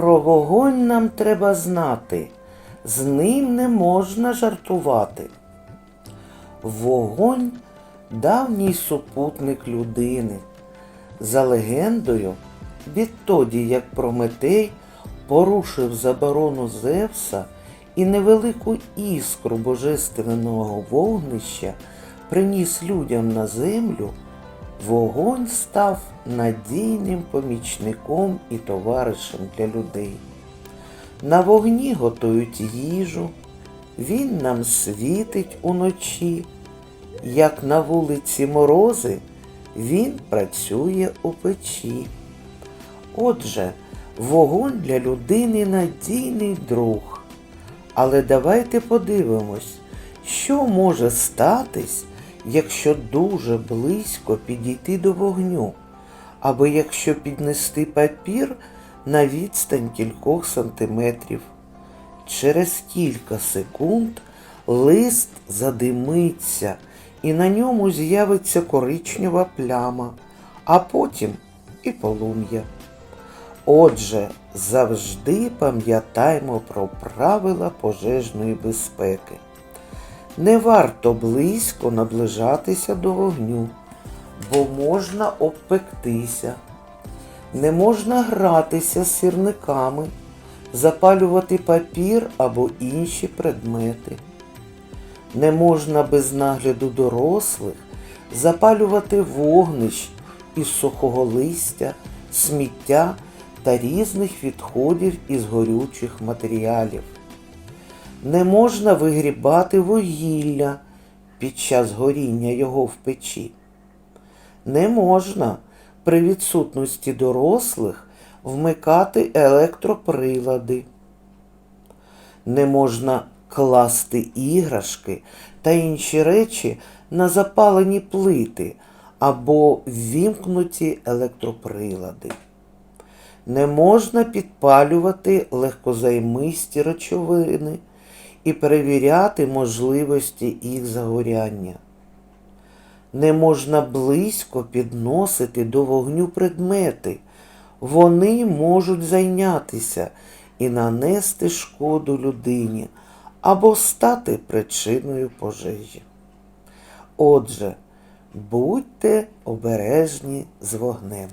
Про вогонь нам треба знати, з ним не можна жартувати. Вогонь давній супутник людини. За легендою, відтоді, як Прометей порушив заборону Зевса і невелику іскру божественного вогнища приніс людям на землю, вогонь став надійним помічником і товаришем для людей. На вогні готують їжу, він нам світить уночі, як на вулиці морози, він працює у печі. Отже, вогонь для людини надійний друг. Але давайте подивимось, що може статись, якщо дуже близько підійти до вогню, або якщо піднести папір на відстань кількох сантиметрів. Через кілька секунд лист задимиться і на ньому з'явиться коричнева пляма, а потім і полум'я. Отже, завжди пам'ятаймо про правила пожежної безпеки. Не варто близько наближатися до вогню, бо можна обпектися. Не можна гратися з сірниками, запалювати папір або інші предмети. Не можна без нагляду дорослих запалювати вогнищ із сухого листя, сміття та різних відходів із горючих матеріалів. Не можна вигрібати вугілля під час горіння його в печі. Не можна при відсутності дорослих вмикати електроприлади. Не можна класти іграшки та інші речі на запалені плити або ввімкнуті електроприлади. Не можна підпалювати легкозаймисті речовини і перевіряти можливості їх загоряння. Не можна близько підносити до вогню предмети. Вони можуть зайнятися і нанести шкоду людині або стати причиною пожежі. Отже, будьте обережні з вогнем.